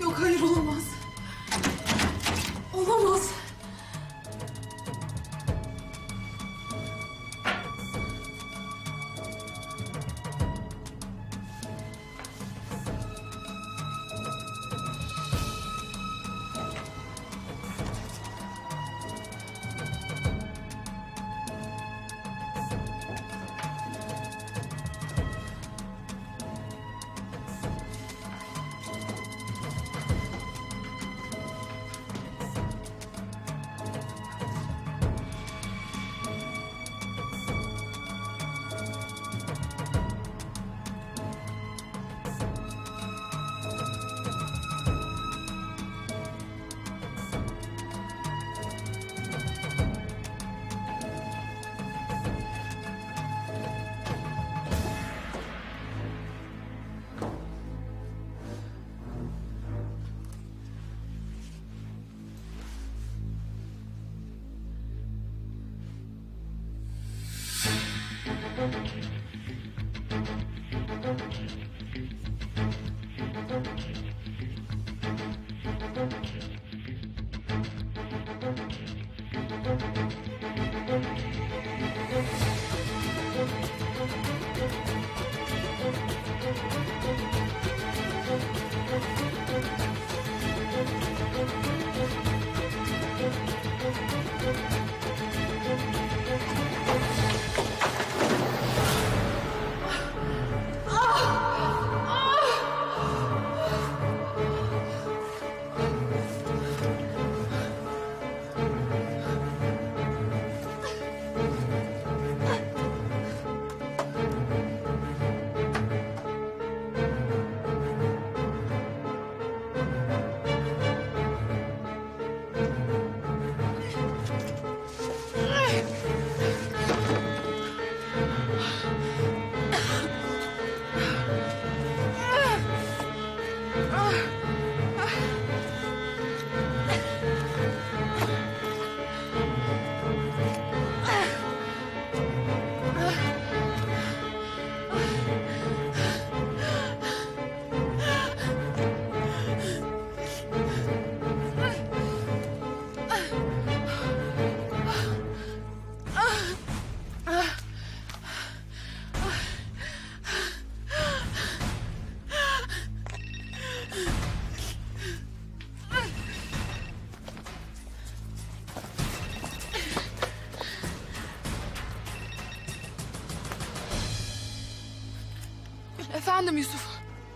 Yok hayır olamaz.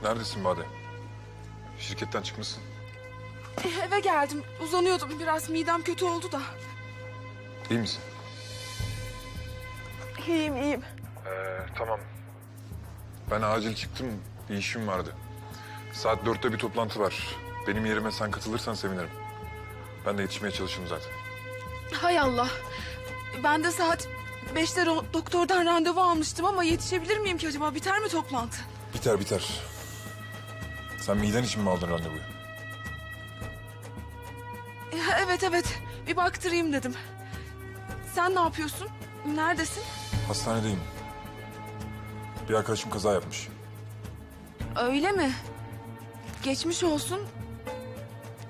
Neredesin Bade? Şirketten çıkmışsın. Eve geldim. Uzanıyordum. Biraz midem kötü oldu da. İyi misin? İyiyim iyiyim. Ee, tamam. Ben acil çıktım. Bir işim vardı. Saat dörtte bir toplantı var. Benim yerime sen katılırsan sevinirim. Ben de yetişmeye çalışırım zaten. Hay Allah. Ben de saat beşte doktordan randevu almıştım ama yetişebilir miyim ki acaba? Biter mi toplantı? Biter biter. Sen miden için mi aldın randevuyu? Evet evet. Bir baktırayım dedim. Sen ne yapıyorsun? Neredesin? Hastanedeyim. Bir arkadaşım kaza yapmış. Öyle mi? Geçmiş olsun.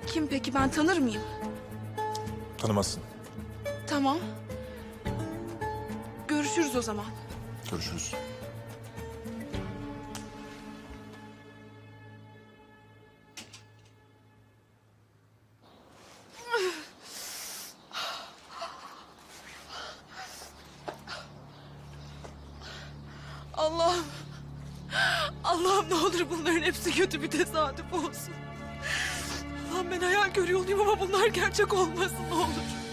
Kim peki ben tanır mıyım? Tanımazsın. Tamam. Görüşürüz o zaman. Görüşürüz. Bunlar gerçek olmasın ne olur.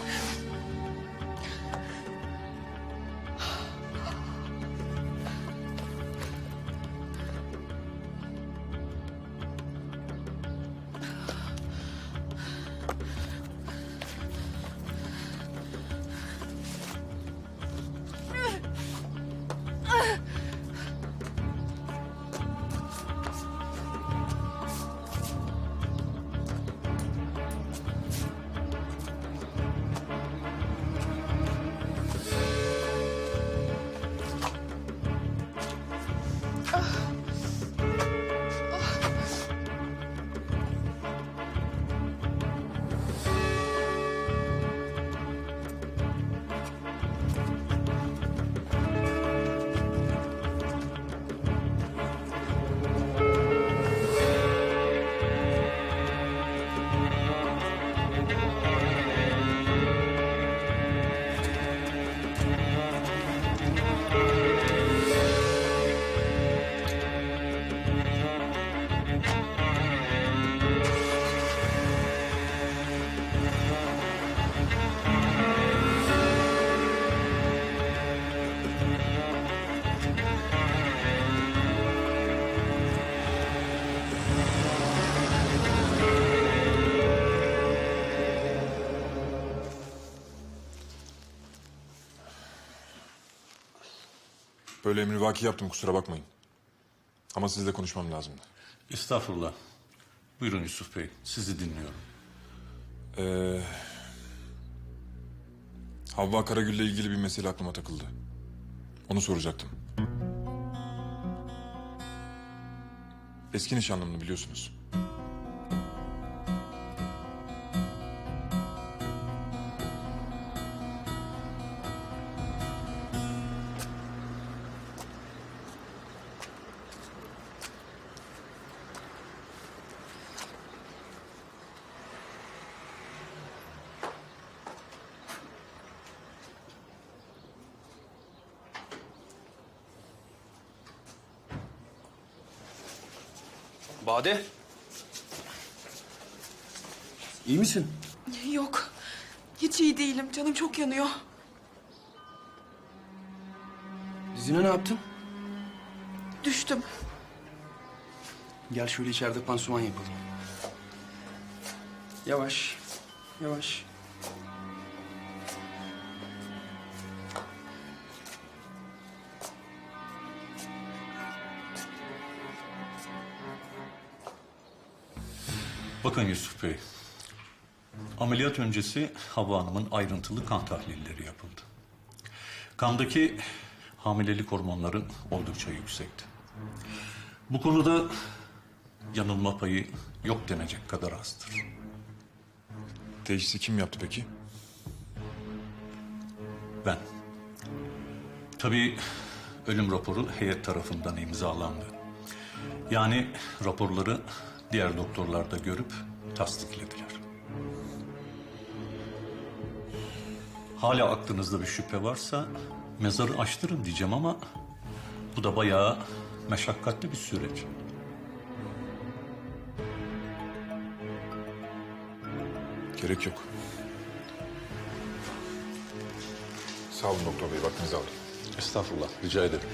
Böyle emrivaki yaptım kusura bakmayın. Ama sizle konuşmam lazımdı. Estağfurullah. Buyurun Yusuf Bey, sizi dinliyorum. Ee, Havva Karagül'le ilgili bir mesele aklıma takıldı. Onu soracaktım. Eski nişanlımını biliyorsunuz. Bade. İyi misin? Yok. Hiç iyi değilim. Canım çok yanıyor. Dizine ne yaptın? Düştüm. Gel şöyle içeride pansuman yapalım. Yavaş. Yavaş. Bakın Yusuf Bey, ameliyat öncesi Havva Hanım'ın ayrıntılı kan tahlilleri yapıldı. Kandaki hamilelik hormonların oldukça yüksekti. Bu konuda yanılma payı yok denecek kadar azdır. Teşhisi kim yaptı peki? Ben Tabii ölüm raporu heyet tarafından imzalandı. Yani raporları diğer doktorlar da görüp tasdiklediler. Hala aklınızda bir şüphe varsa mezarı açtırın diyeceğim ama bu da bayağı meşakkatli bir süreç. Gerek yok. Sağ olun doktor bey, vaktinizi aldım. Estağfurullah, rica ederim.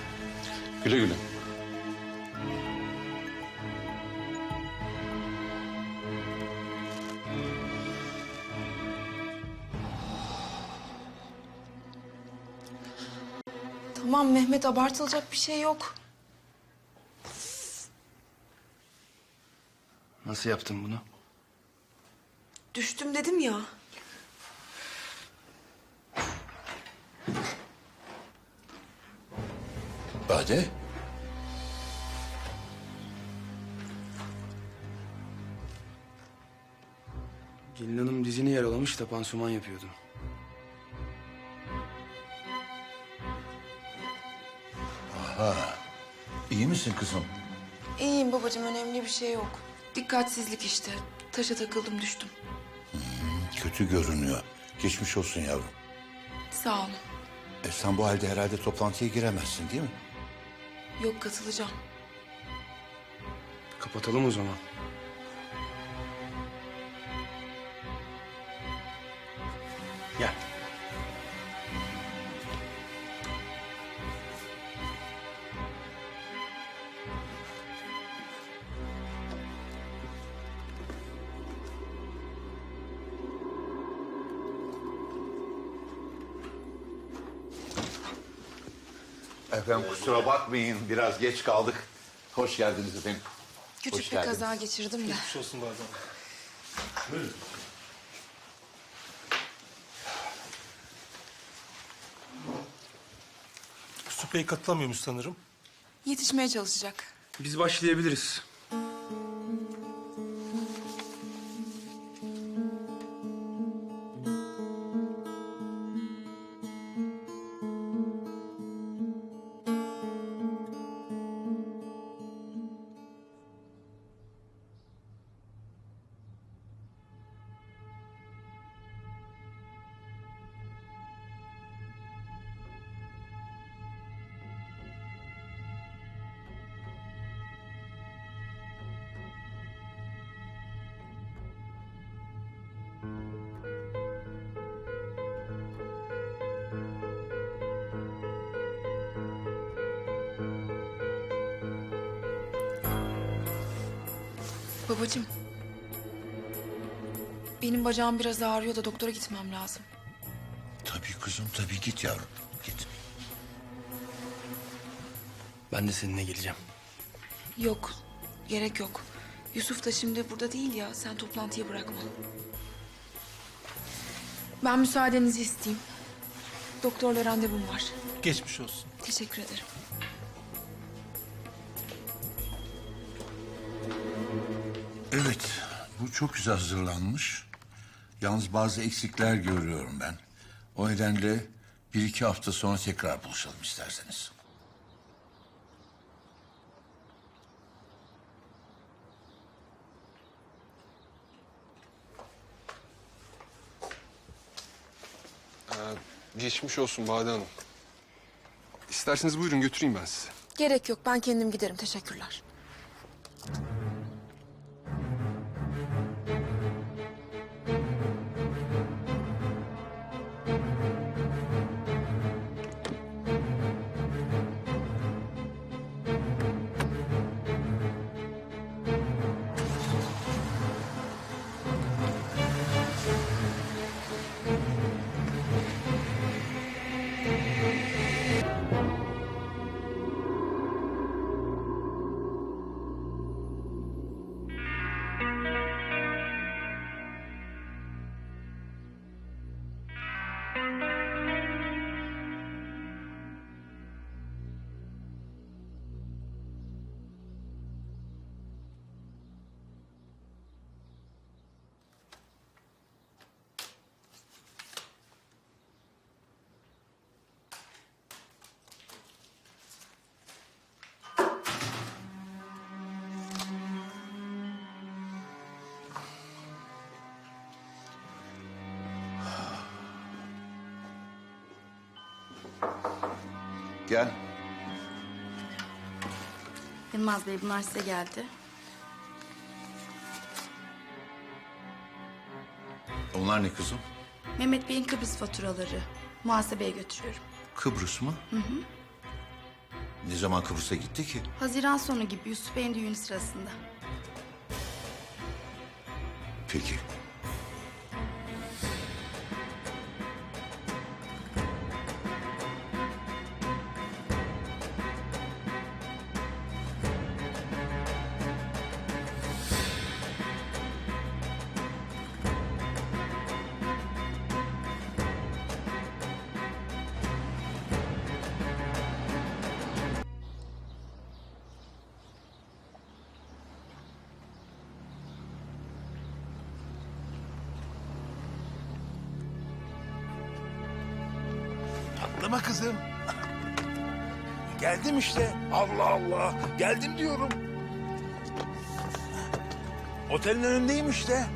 Güle güle. Tamam Mehmet abartılacak bir şey yok. Nasıl yaptın bunu? Düştüm dedim ya. Bade? Gelin hanım dizini yaralamış da pansuman yapıyordu. İyi misin kızım? İyiyim babacığım önemli bir şey yok. Dikkatsizlik işte. Taşa takıldım düştüm. Kötü görünüyor. Geçmiş olsun yavrum. Sağ olun. E sen bu halde herhalde toplantıya giremezsin değil mi? Yok katılacağım. Kapatalım o zaman. Gel. Efendim kusura bakmayın biraz geç kaldık. Hoş geldiniz efendim. Küçük Hoş bir geldiniz. kaza geçirdim de. Yusuf Bey katılamıyormuş sanırım. Yetişmeye çalışacak. Biz başlayabiliriz. Babacığım. Benim bacağım biraz ağrıyor da doktora gitmem lazım. Tabii kızım tabii git yavrum git. Ben de seninle geleceğim. Yok. Gerek yok. Yusuf da şimdi burada değil ya. Sen toplantıyı bırakma. Ben müsaadenizi isteyeyim. Doktorla randevum var. Geçmiş olsun. Teşekkür ederim. Evet bu çok güzel hazırlanmış. Yalnız bazı eksikler görüyorum ben. O nedenle bir iki hafta sonra tekrar buluşalım isterseniz. Geçmiş olsun Bade Hanım. İsterseniz buyurun götüreyim ben sizi. Gerek yok. Ben kendim giderim. Teşekkürler. Gel. Yılmaz Bey bunlar size geldi. Onlar ne kızım? Mehmet Bey'in Kıbrıs faturaları. Muhasebeye götürüyorum. Kıbrıs mı? Hı hı. Ne zaman Kıbrıs'a gitti ki? Haziran sonu gibi Yusuf Bey'in düğünü sırasında. Peki. Patlama kızım. Geldim işte. Allah Allah. Geldim diyorum. Otelin önündeyim işte.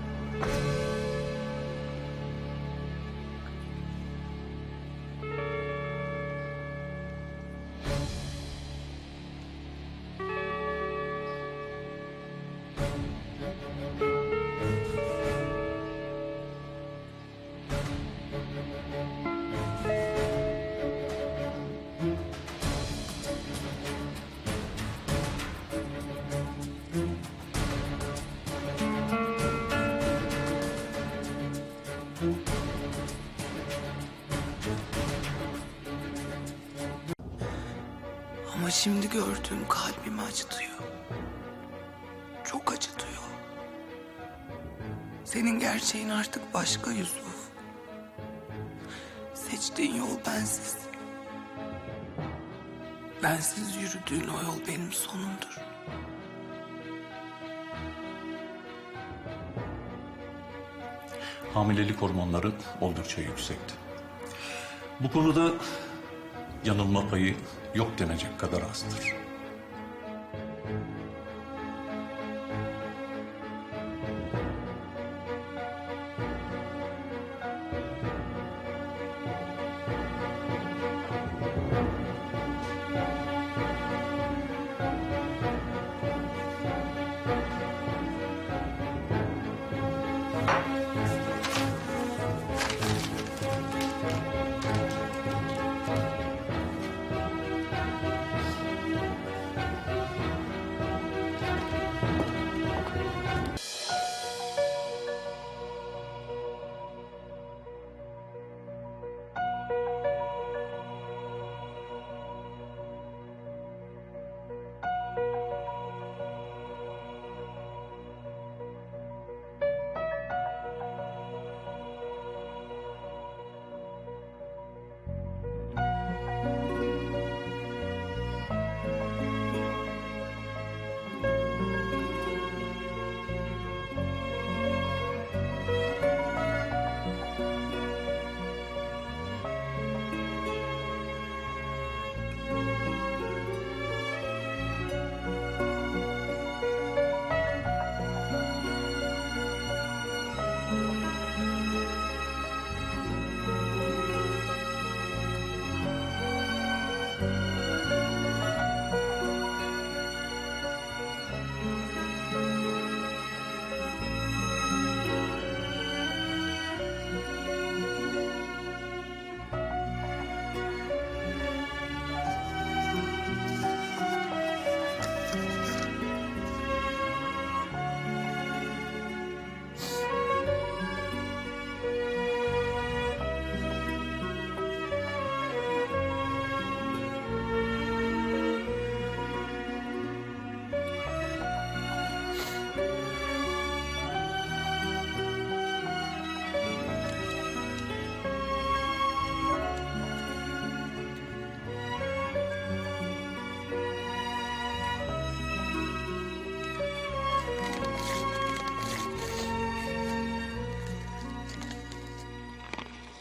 Şimdi gördüğüm kalbimi acıtıyor. Çok acıtıyor. Senin gerçeğin artık başka Yusuf. Seçtiğin yol bensiz. Bensiz yürüdüğün o yol benim sonumdur. Hamilelik hormonları oldukça yüksekti. Bu konuda yanılma payı yok denecek kadar azdır.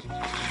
Bye.